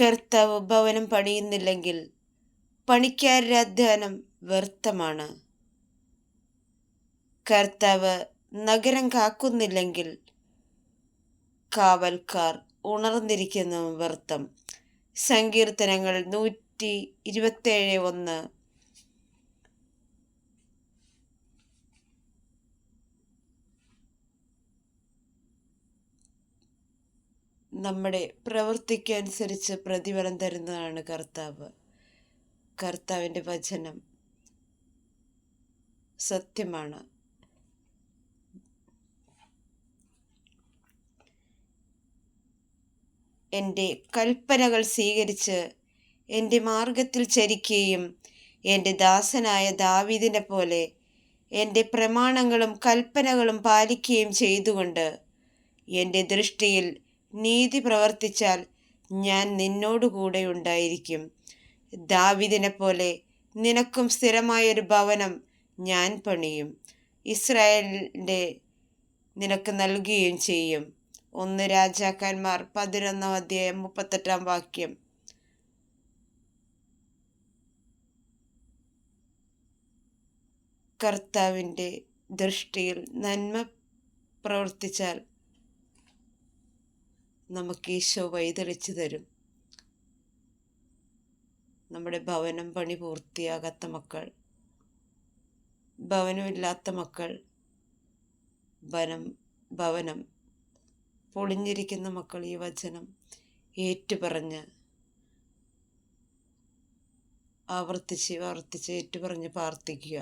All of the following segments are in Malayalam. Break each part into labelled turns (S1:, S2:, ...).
S1: കർത്താവ് ഭവനം പണിയുന്നില്ലെങ്കിൽ പണിക്കാരുടെ അധ്വാനം വ്യർത്ഥമാണ്. കർത്താവ് നഗരം കാക്കുന്നില്ലെങ്കിൽ കാവൽക്കാർ ഉണർന്നിരിക്കുന്നു വ്യർത്ഥം. സങ്കീർത്തനങ്ങൾ നൂറ്റി ഇരുപത്തേഴ് ഒന്ന് നമ്മുടെ പ്രവൃത്തിക്കനുസരിച്ച് പ്രതിഫലം തരുന്നതാണ് കർത്താവ്. കർത്താവിന്റെ വചനം സത്യമാണ്. എന്റെ കൽപ്പനകൾ സ്വീകരിച്ച് എന്റെ മാർഗത്തിൽ ചരിക്കുകയും എന്റെ ദാസനായ ദാവീദിനെ പോലെ എന്റെ പ്രമാണങ്ങളും കൽപ്പനകളും പാലിക്കുകയും ചെയ്തുകൊണ്ട് എന്റെ ദൃഷ്ടിയിൽ നീതി പ്രവർത്തിച്ചാൽ ഞാൻ നിന്നോടുകൂടെ ഉണ്ടായിരിക്കും. ദാവിദിനെ പോലെ നിനക്കും സ്ഥിരമായൊരു ഭവനം ഞാൻ പണിയും. ഇസ്രായേലിന്റെ നിനക്ക് നൽകുകയും ചെയ്യും. ഒന്ന് രാജാക്കന്മാർ പതിനൊന്നാം അധ്യായം മുപ്പത്തെട്ടാം വാക്യം. കർത്താവിന്റെ ദൃഷ്ടിയിൽ നന്മ പ്രവർത്തിച്ചാൽ നമുക്ക് ഈശോ വഴിതെളിച്ചു തരും. നമ്മുടെ ഭവനം പണി പൂർത്തിയാകാത്ത മക്കൾ ഭവനമില്ലാത്ത മക്കൾ ഭനം ഭവനം പൊളിഞ്ഞിരിക്കുന്ന മക്കൾ ഈ വചനം ഏറ്റുപറഞ്ഞ് ആവർത്തിച്ച് ആവർത്തിച്ച് ഏറ്റുപറഞ്ഞ് പ്രാർത്ഥിക്കുക.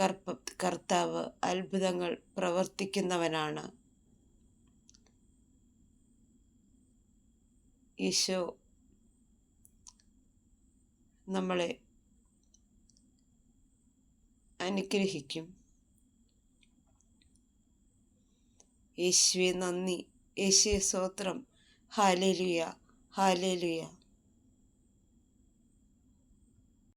S1: കർപ്പ കർത്താവ് അത്ഭുതങ്ങൾ പ്രവർത്തിക്കുന്നവനാണ്. ഈശോ നമ്മളെ അനുഗ്രഹിക്കും. യേശുവെ നന്ദി. യേശുവെ സ്തോത്രം. Hallelujah hallelujah